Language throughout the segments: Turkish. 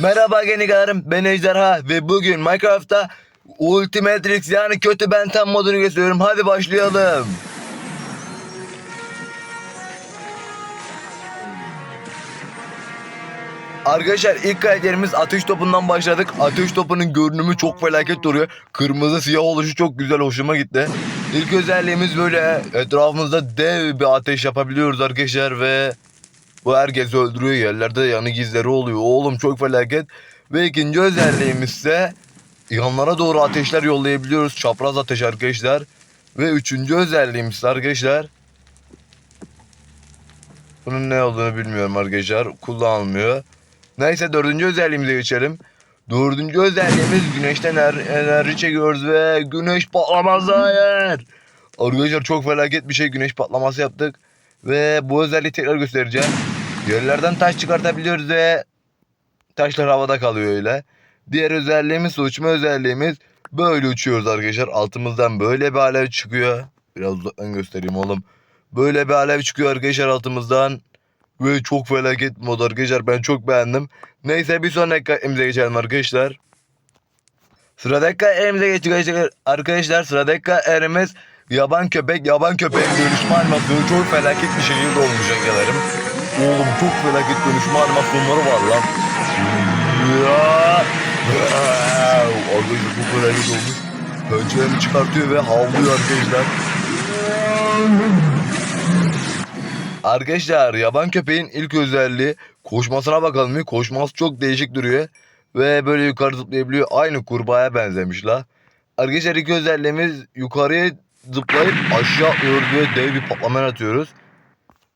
Merhaba genikarım ben Ejderha ve bugün Minecraft'ta Ultimatrix yani kötü benten modunu gösteriyorum. Hadi başlayalım. Arkadaşlar ilk karakterimiz ateş topundan başladık. Ateş topunun görünümü çok felaket duruyor. Kırmızı siyah oluşu çok güzel hoşuma gitti. İlk özelliğimiz böyle etrafımızda dev bir ateş yapabiliyoruz arkadaşlar ve bu herkesi öldürüyor yerlerde yanı gizleri oluyor. Oğlum çok felaket. Ve ikinci özelliğimiz ise yanlara doğru ateşler yollayabiliyoruz. Çapraz ateş arkadaşlar. Ve üçüncü özelliğimiz arkadaşlar. Bunun ne olduğunu bilmiyorum arkadaşlar. Kullanılmıyor. Neyse dördüncü özelliğimize geçelim. Dördüncü özelliğimiz güneşten ener- enerji çekiyoruz ve güneş patlaması hayır. Arkadaşlar çok felaket bir şey güneş patlaması yaptık. Ve bu özelliği tekrar göstereceğim. Yerlerden taş çıkartabiliyoruz ve taşlar havada kalıyor öyle. Diğer özelliğimiz uçma özelliğimiz böyle uçuyoruz arkadaşlar. Altımızdan böyle bir alev çıkıyor. Biraz uzaktan göstereyim oğlum. Böyle bir alev çıkıyor arkadaşlar altımızdan. Ve çok felaket mod arkadaşlar ben çok beğendim. Neyse bir sonraki elimize geçelim arkadaşlar. Sıradaki elimize geçecek arkadaşlar. Sıradaki elimiz yaban köpek. Yaban köpeğin dönüşme animasyonu çok felaket bir şekilde olmuş arkadaşlarım. Oğlum çok felaket dönüşme animasyonları var lan. Arkadaşlar çok felaket olmuş. Pençelerini çıkartıyor ve havlıyor arkadaşlar. Arkadaşlar yaban köpeğin ilk özelliği koşmasına bakalım. bir. Koşması çok değişik duruyor. Ve böyle yukarı zıplayabiliyor. Aynı kurbağaya benzemiş la. Arkadaşlar ilk özelliğimiz yukarıya zıplayıp aşağı ve dev bir patlama atıyoruz.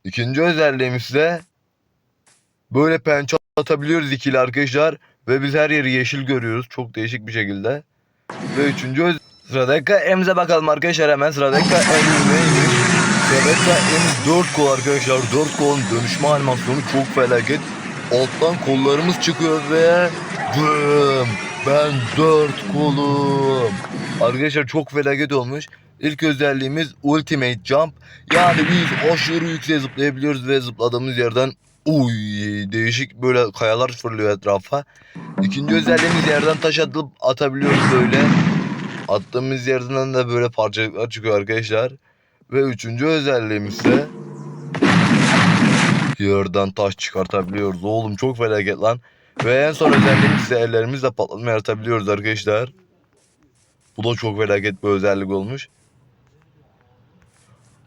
İkinci özelliğimiz ise böyle pençe atabiliyoruz ikili arkadaşlar. Ve biz her yeri yeşil görüyoruz. Çok değişik bir şekilde. Ve üçüncü öz- sıradaki emze bakalım arkadaşlar hemen. Sıradaki emz neymiş? Sıradaki emz 4 kol arkadaşlar. 4 kolun dönüşme animasyonu çok felaket. Alttan kollarımız çıkıyor ve Bım, ben 4 kolum. Arkadaşlar çok felaket olmuş. İlk özelliğimiz Ultimate Jump. Yani biz aşırı yükseğe zıplayabiliyoruz ve zıpladığımız yerden uy değişik böyle kayalar fırlıyor etrafa. İkinci özelliğimiz yerden taş atıp atabiliyoruz böyle. Attığımız yerden de böyle parçacıklar çıkıyor arkadaşlar. Ve üçüncü özelliğimiz ise yerden taş çıkartabiliyoruz. Oğlum çok felaket lan. Ve en son özelliğimiz ise ellerimizle patlatma yaratabiliyoruz arkadaşlar. Bu da çok felaket bir özellik olmuş.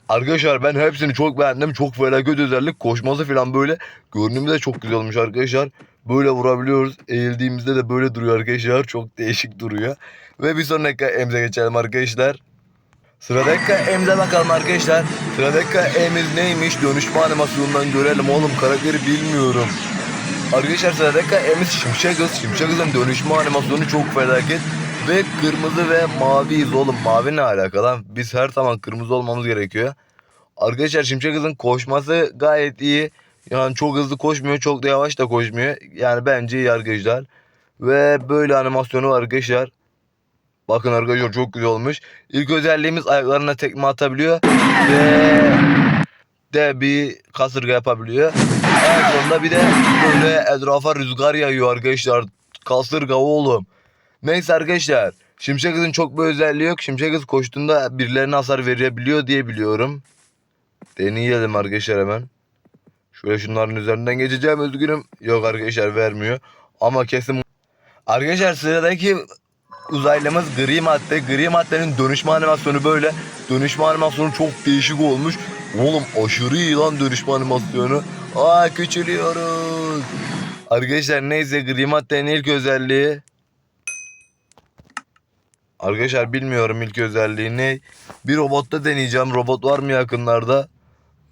Arkadaşlar ben hepsini çok beğendim. Çok felaket özellik. Koşması falan böyle. Görünümü de çok güzel olmuş arkadaşlar. Böyle vurabiliyoruz. Eğildiğimizde de böyle duruyor arkadaşlar. Çok değişik duruyor. Ve bir sonraki emze geçelim arkadaşlar. Sıradaki emze bakalım arkadaşlar. Sıradaki emiz neymiş? Dönüşme animasyonundan görelim oğlum. Karakteri bilmiyorum. Arkadaşlar sıradaki emiz Şimşek Kız. Şimşek Kız'ın dönüşme animasyonu çok felaket. Ve kırmızı ve maviyiz oğlum. Mavi ne alaka lan? Biz her zaman kırmızı olmamız gerekiyor. Arkadaşlar Şimşek Kız'ın koşması gayet iyi. Yani çok hızlı koşmuyor, çok da yavaş da koşmuyor. Yani bence iyi arkadaşlar. Ve böyle animasyonu var arkadaşlar. Bakın arkadaşlar çok güzel olmuş. İlk özelliğimiz ayaklarına tekme atabiliyor. Ve de bir kasırga yapabiliyor. En sonunda bir de böyle etrafa rüzgar yayıyor arkadaşlar. Kasırga oğlum. Neyse arkadaşlar. Şimşek Kız'ın çok bir özelliği yok. Şimşek Kız koştuğunda birilerine hasar verebiliyor diye biliyorum. Deneyelim arkadaşlar hemen. Şöyle şunların üzerinden geçeceğim üzgünüm. Yok arkadaşlar vermiyor. Ama kesin... Arkadaşlar sıradaki uzaylımız gri madde. Gri maddenin dönüşme animasyonu böyle. Dönüşme animasyonu çok değişik olmuş. Oğlum aşırı iyi lan dönüşme animasyonu. Aa küçülüyoruz. Arkadaşlar neyse gri maddenin ilk özelliği. Arkadaşlar bilmiyorum ilk özelliği ne. Bir robotta deneyeceğim. Robot var mı yakınlarda?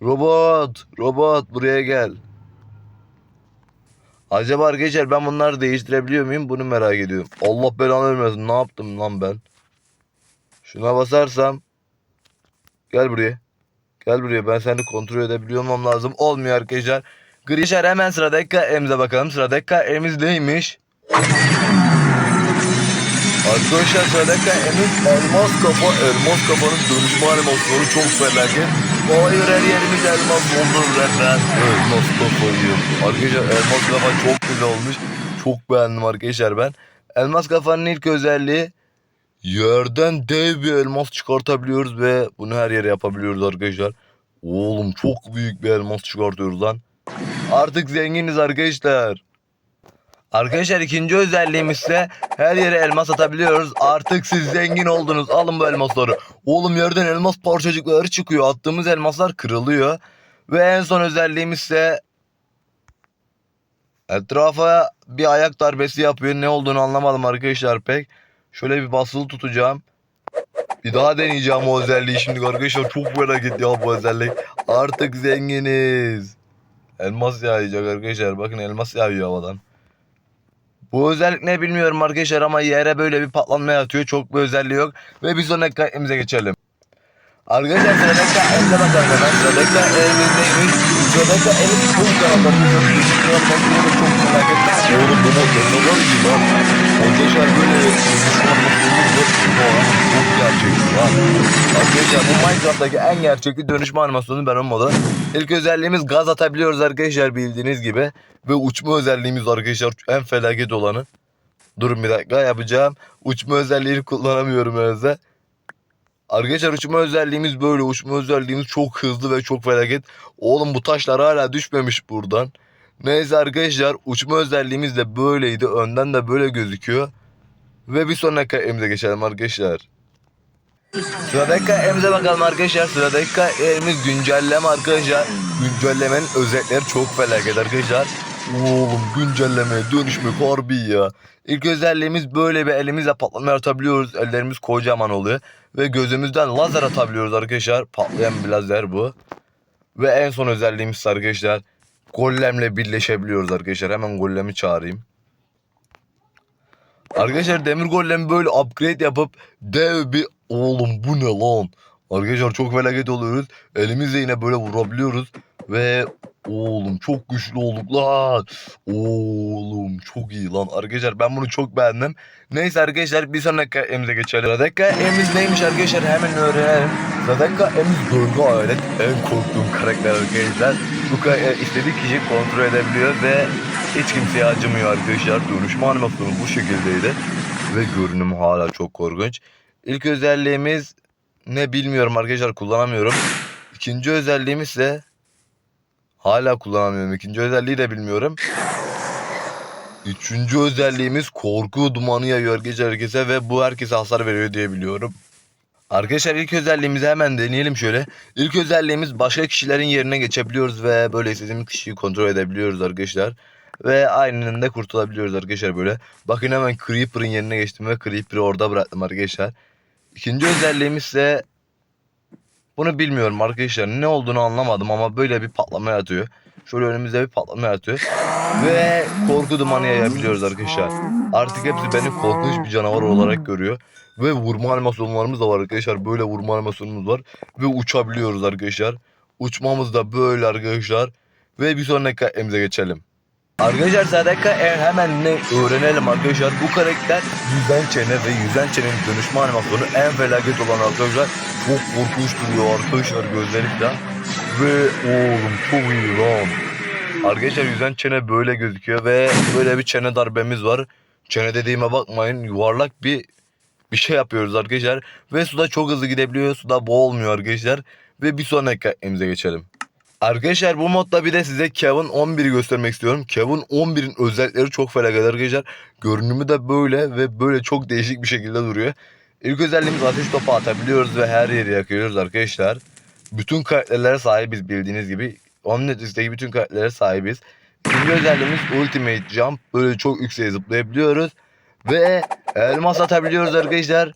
Robot, robot buraya gel. Acaba arkadaşlar ben bunları değiştirebiliyor muyum? Bunu merak ediyorum. Allah belanı vermesin. Ne yaptım lan ben? Şuna basarsam. Gel buraya. Gel buraya. Ben seni kontrol edebiliyor olmam lazım. Olmuyor arkadaşlar. Grişer hemen sıradaki emze bakalım. Sıradaki emiz neymiş? Arkadaşlar sıradaki emiz elmas kafa. Elmas kafanın dönüşme animasyonu çok felaket. Hayır her yerimiz elmas oldu resmen. Elmas kafayı. Arkadaşlar elmas kafa çok güzel olmuş. çok beğendim arkadaşlar ben. Elmas kafanın ilk özelliği yerden dev bir elmas çıkartabiliyoruz ve bunu her yere yapabiliyoruz arkadaşlar. Oğlum çok büyük bir elmas çıkartıyoruz lan. Artık zenginiz arkadaşlar. Arkadaşlar ikinci özelliğimiz ise her yere elmas atabiliyoruz. Artık siz zengin oldunuz. Alın bu elmasları. Oğlum yerden elmas parçacıkları çıkıyor. Attığımız elmaslar kırılıyor. Ve en son özelliğimiz ise etrafa bir ayak darbesi yapıyor. Ne olduğunu anlamadım arkadaşlar pek. Şöyle bir basılı tutacağım. Bir daha deneyeceğim o özelliği şimdi arkadaşlar. Çok merak etti ya bu özellik. Artık zenginiz. Elmas yağacak arkadaşlar. Bakın elmas yağıyor havadan. Bu özellik ne bilmiyorum arkadaşlar ama yere böyle bir patlanma atıyor. Çok bir özelliği yok. Ve bir sonraki kalemimize geçelim. Arkadaşlar sıradaki elde bakalım hemen. Sıradaki elimiz neymiş? Sıradaki elimiz çok kanatlarını çok merak ettim. Bu mod ne kadar iyi lan. Arkadaşlar böyle düşman çok gerçekçi lan. Arkadaşlar bu Minecraft'taki en gerçekçi dönüşme animasyonu ben o modu. İlk özelliğimiz gaz atabiliyoruz arkadaşlar bildiğiniz gibi. Ve uçma özelliğimiz var arkadaşlar en felaket olanı. Durun bir dakika yapacağım. Uçma özelliğini kullanamıyorum öyle. Arkadaşlar uçma özelliğimiz böyle. Uçma özelliğimiz çok hızlı ve çok felaket. Oğlum bu taşlar hala düşmemiş buradan. Neyse arkadaşlar uçma özelliğimiz de böyleydi. Önden de böyle gözüküyor. Ve bir sonraki elimize geçelim arkadaşlar. Sıradaki elimize bakalım arkadaşlar. Sıradaki elimiz güncelleme arkadaşlar. Güncellemenin özellikleri çok felaket arkadaşlar. Oğlum güncellemeye dönüşmek harbi ya. İlk özelliğimiz böyle bir elimizle patlama atabiliyoruz. Ellerimiz kocaman oluyor. Ve gözümüzden lazer atabiliyoruz arkadaşlar. Patlayan bir lazer bu. Ve en son özelliğimiz arkadaşlar. Gollemle birleşebiliyoruz arkadaşlar. Hemen gollemi çağırayım. Arkadaşlar demir golemi böyle upgrade yapıp dev bir oğlum bu ne lan? Arkadaşlar çok felaket oluyoruz. Elimizle yine böyle vurabiliyoruz. Ve oğlum çok güçlü olduk lan. Oğlum çok iyi lan. Arkadaşlar ben bunu çok beğendim. Neyse arkadaşlar bir sonraki elimize geçelim. Sıradaki elimiz neymiş arkadaşlar hemen öğrenelim. Sıradaki elimiz gölge alet. En korktuğum karakter arkadaşlar. Bu karakter istediği kişi kontrol edebiliyor ve hiç kimseye acımıyor arkadaşlar. Dönüşme animasyonu bu şekildeydi. Ve görünümü hala çok korkunç. İlk özelliğimiz ne bilmiyorum arkadaşlar kullanamıyorum. İkinci özelliğimiz ise hala kullanamıyorum. İkinci özelliği de bilmiyorum. Üçüncü özelliğimiz korku dumanı yayıyor arkadaşlar herkese ve bu herkese hasar veriyor diye biliyorum. Arkadaşlar ilk özelliğimizi hemen deneyelim şöyle. İlk özelliğimiz başka kişilerin yerine geçebiliyoruz ve böyle istediğimiz kişiyi kontrol edebiliyoruz arkadaşlar. Ve aynen de kurtulabiliyoruz arkadaşlar böyle. Bakın hemen Creeper'ın yerine geçtim ve Creeper'ı orada bıraktım arkadaşlar. İkinci özelliğimiz ise bunu bilmiyorum arkadaşlar. Ne olduğunu anlamadım ama böyle bir patlama atıyor. Şöyle önümüzde bir patlama atıyor. Ve korku dumanı yayabiliyoruz arkadaşlar. Artık hepsi beni korkunç bir canavar olarak görüyor. Ve vurma animasyonlarımız da var arkadaşlar. Böyle vurma animasyonumuz var. Ve uçabiliyoruz arkadaşlar. Uçmamız da böyle arkadaşlar. Ve bir sonraki elimize geçelim. Arkadaşlar Sadaka eğer hemen ne öğrenelim arkadaşlar. Bu karakter yüzen çene ve yüzen çenenin dönüşme animasyonu en felaket olan arkadaşlar. Çok korkunç duruyor arkadaşlar gözleri falan. Ve oğlum çok iyi lan. Arkadaşlar yüzen çene böyle gözüküyor ve böyle bir çene darbemiz var. Çene dediğime bakmayın yuvarlak bir bir şey yapıyoruz arkadaşlar. Ve suda çok hızlı gidebiliyor. Suda boğulmuyor arkadaşlar. Ve bir sonraki elimize geçelim. Arkadaşlar bu modda bir de size Kevin 11'i göstermek istiyorum. Kevin 11'in özellikleri çok felaket arkadaşlar. Görünümü de böyle ve böyle çok değişik bir şekilde duruyor. İlk özelliğimiz ateş topu atabiliyoruz ve her yeri yakıyoruz arkadaşlar. Bütün karakterlere sahibiz bildiğiniz gibi. Omnitrix'teki bütün karakterlere sahibiz. İkinci özelliğimiz Ultimate Jump. Böyle çok yükseğe zıplayabiliyoruz. Ve elmas atabiliyoruz arkadaşlar.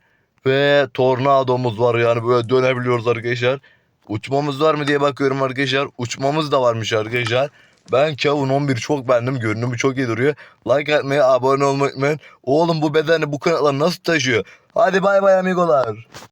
Ve tornadomuz var yani böyle dönebiliyoruz arkadaşlar. Uçmamız var mı diye bakıyorum arkadaşlar. Uçmamız da varmış arkadaşlar. Ben Kevin 11 çok beğendim. Görünümü çok iyi duruyor. Like atmayı, abone olmayı unutmayın. Oğlum bu bedeni bu kanatlar nasıl taşıyor? Hadi bay bay amigolar.